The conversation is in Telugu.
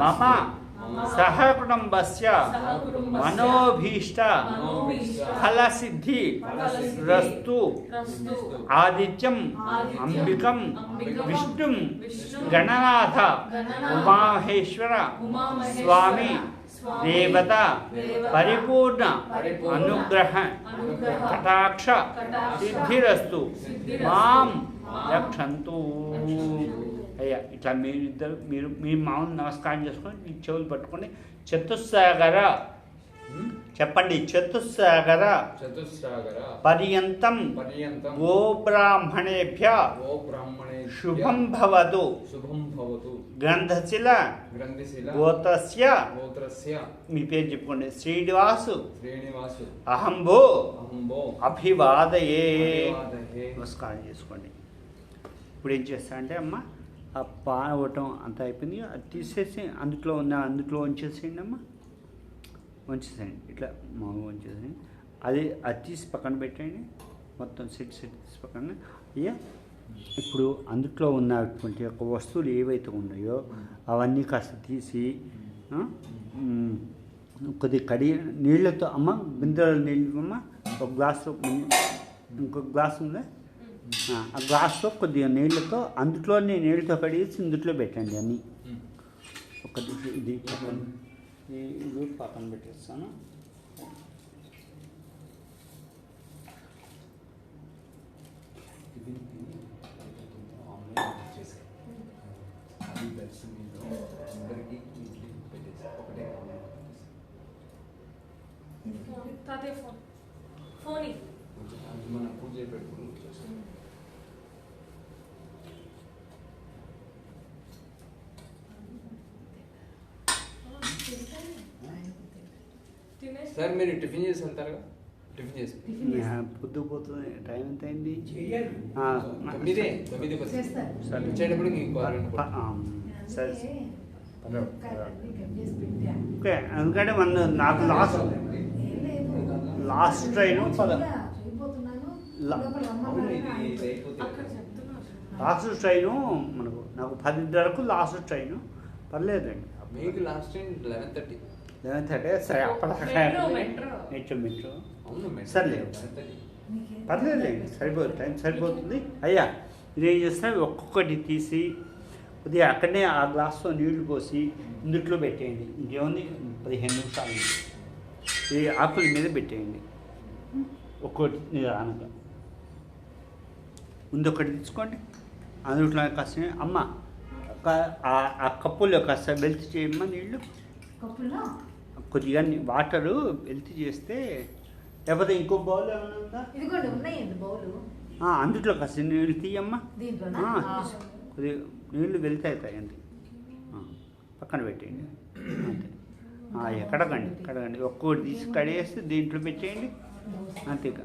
मम सहकुटुम्बस्य मनोभीष्ट, फलसिद्धि, रस्तु, आदित्यम, अंबिकम विष्णु गणनाथ, उमाहेश्वर, स्वामी, देवता, परिपूर्ण, अनुग्रह, कटाक्ष सिद्धिस्तु माम అయ్యా ఇట్లా మీరు ఇద్దరు మీరు మీ మామూలు నమస్కారం చేసుకొని మీ చెవులు పట్టుకొని చతుస్సాగర. చెప్పండి చతుస్సాగర. చతుస్సాగర. పర్యంతం పర్యంతం గోబ్రాహ్మణేభ్య ఓ బ్రాహ్మణే శుభం భవతు. శుభం భవతు. గ్రంథశిల గ్రంథశిల గోత్రస్య. గోత్రస్య. మీ పేరు చెప్పుకోండి. శ్రీనివాసు. శ్రీనివాసు. అహంభో. అభివాదయే. అభివాదయే. నమస్కారం చేసుకోండి. ఇప్పుడు ఏం చేస్తా అంటే అమ్మ ఆ పాన ఇవ్వటం అంతా అయిపోయింది. అది తీసేసి అందులో ఉన్న అందులో ఉంచేసేయండి అమ్మా. ఉంచేసేయండి ఇట్లా మామూలుగా ఉంచేసేయండి అది అది తీసి పక్కన పెట్టండి మొత్తం సెట్ సెట్ తీసి పక్కన. అయ్యా ఇప్పుడు అందుట్లో ఉన్నటువంటి యొక్క వస్తువులు ఏవైతే ఉన్నాయో అవన్నీ కాస్త తీసి కొద్ది కడి నీళ్ళతో అమ్మ బిందెల నీళ్ళు అమ్మ ఒక గ్లాసు ఇంకొక గ్లాస్ ఉందా? ఆ, గ్లాస్లో కొద్దిగా నీళ్ళతో అందులోనే నీళ్ళతో కడిగేసి ఇందులో పెట్టండి అన్నీ. ఒక ఇది- ఇది పక్కన ఇది పక్కన పెట్టేస్తాను. ఒకటే ఫోన్. ఫోన్ ఇ. అది మన పూజ పెట్టుకుని చేస్తాం తినేసి సార్ మీరు టిఫిన్ చేసి వెళ్తారుగా టిఫిన్ చేసి. పొద్దు పోతుంది టైం ఎంత అయింది? తొమ్మిదే తొమ్మిది. వచ్చేటప్పుడు సరే ఓకే ఎందుకంటే మన నాకు లాస్ట్ లాస్ట్ ట్రైన్. పద లాస్ట్ ట్రైను మనకు నాకు పదిన్నరకు లాస్ట్ ట్రైను. పర్లేదండి. మీకు last time eleven thirty. Eleven thirty? సరే అప్పటిదాకా మెట్రో, మెట్రో. Metro metro. అవును మేడం సర్లే. 11:30. పర్లేదులేండి సరిపోతుంది టైం సరిపోతుంది. అయ్యా ఇదేం చేస్తా ఒక్కొక్కటి తీసి కొద్దిగా అక్కడనే ఆ గ్లాస్తో నీళ్ళు పోసి ఇందుట్లో పెట్టేయండి. ఇంకేముంది? పదిహేను నిమిషాలు. ఈ ఆకుల మీద పెట్టేయండి. ఒక్కొక్కటి నిదానంగా ముందు ఒకటి తీసుకోండి అందుట్లో కాస్త అమ్మ ఒక- ఆ- ఆ కప్పులో కాస్త వెల్త్ చేయమ్మా నీళ్ళు? కప్పుల్లో కొద్దిగా వాటరు వెల్త్ చేస్తే లేకపోతే ఇంకో బౌల్ ఏమైనా అందుట్లో కాస్త నీళ్ళు తీయమ్మా. కొద్దిగా నీళ్ళు వెళ్తే అవుతాయి అంతే. పక్కన పెట్టేయండి. అంతే. కడగండి కడగండి ఒక్కోటి తీసి కడిగేసి దీంట్లో పెట్టేయండి. అంతేగా